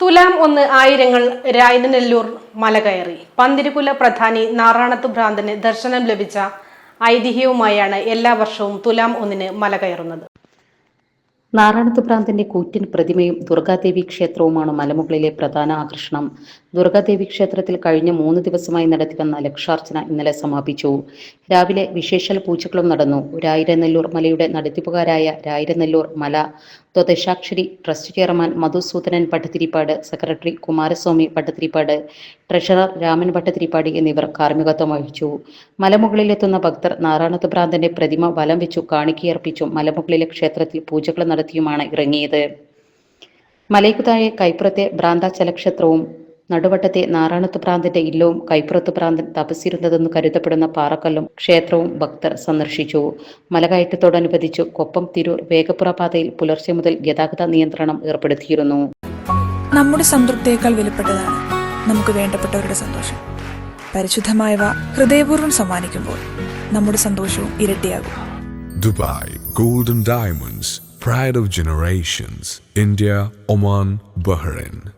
തുലാം ഒന്ന് ആയിരങ്ങൾ രായനെല്ലൂർ മല കയറി. പ്രധാനി നാറാണത്ത് ഭ്രാന്തന് ദർശനം ലഭിച്ച ഐതിഹ്യവുമായാണ് എല്ലാ വർഷവും തുലാം ഒന്നിന് മല കയറുന്നത്. നാറാണത്ത് ഭ്രാന്തന്റെ കൂറ്റൻ പ്രതിമയും ദുർഗാദേവി ക്ഷേത്രവുമാണ് മലമുകളിലെ പ്രധാന ആകർഷണം. ദുർഗാദേവി ക്ഷേത്രത്തിൽ കഴിഞ്ഞ മൂന്ന് ദിവസമായി നടത്തിവന്ന ലക്ഷാർച്ചന ഇന്നലെ സമാപിച്ചു. രാവിലെ വിശേഷൽ പൂജകളും നടന്നു. രായിരനെല്ലൂർ മലയുടെ നടത്തിപ്പുകാരായ Rayiranellur Mala Dwadashakshari trust chairman Madhusoodanan Pattathiripad secretary Kumaraswamy Pattathiripad treasurer Raman പട്ടത്തിരിപ്പാടി എന്നിവർ കാർമ്മികത്വം വഹിച്ചു. മലമുകളിലെത്തുന്ന ഭക്തർ നാറാണത്ത് ഭ്രാന്തന്റെ പ്രതിമ വലം വെച്ചു കാണിക്കയർപ്പിച്ചും. മലമുകളിലെ ക്ഷേത്രത്തിൽ പൂജകൾ നടത്തിയുമാണ് ഇറങ്ങിയത്. മലയ്ക്കുതായ കൈപ്പുറത്തെ ഭ്രാന്താചല ക്ഷേത്രവും നടുവട്ടത്തെ നാറാണത്ത് പ്രാന്തിന്റെ ഇല്ലവും കൈപ്പുറത്ത് പ്രാന്തൻ തപസ്സിരുന്നതെന്ന് കരുതപ്പെടുന്ന പാറക്കല്ലും ക്ഷേത്രവും ഭക്തർ സന്ദർശിച്ചു. മലകയറ്റത്തോടനുബന്ധിച്ച് കൊപ്പം തിരൂർ വേഗപ്പുറ പാതയിൽ പുലർച്ചെ മുതൽ ഗതാഗത നിയന്ത്രണം ഏർപ്പെടുത്തിയിരുന്നു. നമ്മുടെ സംതൃപ്തിയേക്കാൾ വിലപ്പെട്ടതാണ് നമുക്ക് വേണ്ടപ്പെട്ടവരുടെ സന്തോഷം. പരിശുദ്ധമായവ ഹൃദയപൂർവം സമ്മാനിക്കുമ്പോൾ നമ്മുടെ സന്തോഷവും ഇരട്ടിയാകും. Dubai golden diamonds pride of generations India Oman Bahrain.